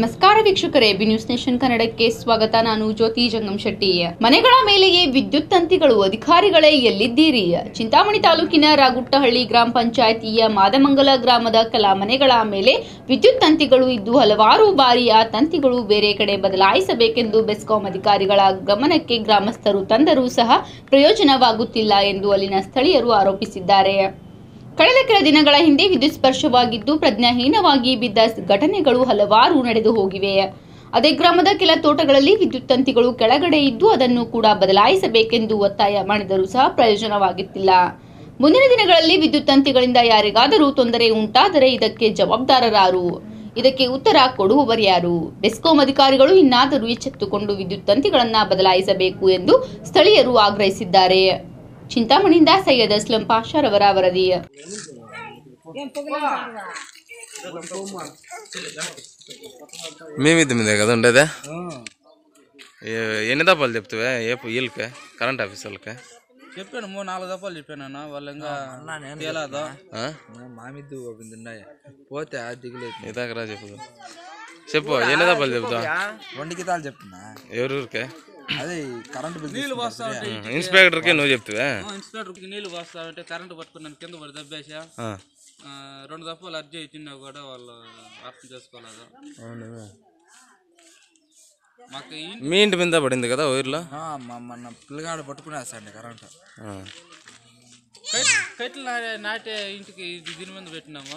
ನಮಸ್ಕಾರ ವೀಕ್ಷಕರೇ B news nation ಕನ್ನಡಕ್ಕೆ ಸ್ವಾಗತ. ನಾನು ಜ್ಯೋತಿ ಜಂಗಮ್ ಶೆಟ್ಟಿ. ಮನೆಗಳ ಮೇಲೆಯೇ ವಿದ್ಯುತ್ ತಂತಿಗಳು ಅಧಿಕಾರಿಗಳೇ ಎಲ್ಲಿದ್ದೀರಿ? ಚಿಂತಾಮಣಿ ತಾಲೂಕಿನ ರಾಗುಟ್ಟಹಳ್ಳಿ ಗ್ರಾಮ ಪಂಚಾಯಿತಿಯ ಮಾದಮಂಗಲ ಗ್ರಾಮದ ಕೆಲ ಮನೆಗಳ ಮೇಲೆ ವಿದ್ಯುತ್ ತಂತಿಗಳು ಇದ್ದು ಹಲವಾರು ಬಾರಿ ಆ ತಂತಿಗಳು ಬೇರೆ ಕಡೆ ಬದಲಾಯಿಸಬೇಕೆಂದು ಬೆಸ್ಕಾಂ ಅಧಿಕಾರಿಗಳ ಗಮನಕ್ಕೆ ಗ್ರಾಮಸ್ಥರು ತಂದರೂ ಸಹ ಪ್ರಯೋಜನವಾಗುತ್ತಿಲ್ಲ ಎಂದು ಅಲ್ಲಿನ ಸ್ಥಳೀಯರು ಆರೋಪಿಸಿದ್ದಾರೆ. ಕಳೆದ ಕೆಲ ದಿನಗಳ ಹಿಂದೆ ವಿದ್ಯುತ್ ಸ್ಪರ್ಶವಾಗಿದ್ದು ಪ್ರಜ್ಞಾಹೀನವಾಗಿ ಬಿದ್ದ ಘಟನೆಗಳು ಹಲವಾರು ನಡೆದು ಹೋಗಿವೆ. ಅದೇ ಗ್ರಾಮದ ಕೆಲ ತೋಟಗಳಲ್ಲಿ ವಿದ್ಯುತ್ ತಂತಿಗಳು ಕೆಳಗಡೆ ಇದ್ದು ಅದನ್ನು ಕೂಡ ಬದಲಾಯಿಸಬೇಕೆಂದು ಒತ್ತಾಯ ಮಾಡಿದರೂ ಸಹ ಪ್ರಯೋಜನವಾಗುತ್ತಿಲ್ಲ. ಮುಂದಿನ ದಿನಗಳಲ್ಲಿ ವಿದ್ಯುತ್ ತಂತಿಗಳಿಂದ ಯಾರಿಗಾದರೂ ತೊಂದರೆ ಉಂಟಾದರೆ ಇದಕ್ಕೆ ಜವಾಬ್ದಾರರಾರು. ಇದಕ್ಕೆ ಉತ್ತರ ಕೊಡುವವರ್ಯಾರು ಬೆಸ್ಕಾಂ ಅಧಿಕಾರಿಗಳು ಇನ್ನಾದರೂ ಎಚ್ಚೆತ್ತುಕೊಂಡು ವಿದ್ಯುತ್ ತಂತಿಗಳನ್ನು ಬದಲಾಯಿಸಬೇಕು ಎಂದು ಸ್ಥಳೀಯರು ಆಗ್ರಹಿಸಿದ್ದಾರೆ. ಚಿಂತಾಮಣಿಯಿಂದ ಸೈಯದ್ ಅಸ್ಲಂ ಪಾಷಾರವರ ವರದಿ మేమిద్ది మీ కదా ఉండేదే ఏ- ఎన్ని దఫాలు చెప్తావే ఏ వీళ్ళకి కరెంట్ ఆఫీస్ వాళ్ళకి చెప్పాను మూడు నాలుగు దఫాలు చెప్పాను అన్న వాళ్ళు ఇంకా తేలాదు ఆ? మామిద్దు ఉన్నాయి పోతే ఆ దిగులేదు నీ దగ్గర చెప్పు చెప్పు ఎన్ని దఫాలు చెప్తావు రెండు గీతాలు చెప్తున్నా ఎవరూరికే అదే కరెంట్ బిల్ నీళ్ళు వస్తా ఇన్స్పెక్టర్కి నువ్వు చెప్తావే? ఇన్స్పెక్టర్కి నీళ్ళు వస్తా ఉంటే కరెంటు పట్టుకున్నాను కింద పడి దబ్బేసా రెండు దఫాలు అర్జీ ఇచ్చినా కూడా వాళ్ళు అర్థం చేసుకోలేదు? మాకు మీ ఇంటి మీద పడింది కదా ఊర్లో? మొన్న పిల్లగాడు పట్టుకునేస్తాండి కరెంట్. కట్టెలు నాటే ఇంటికి ఇది దీని మీద పెట్టినాము.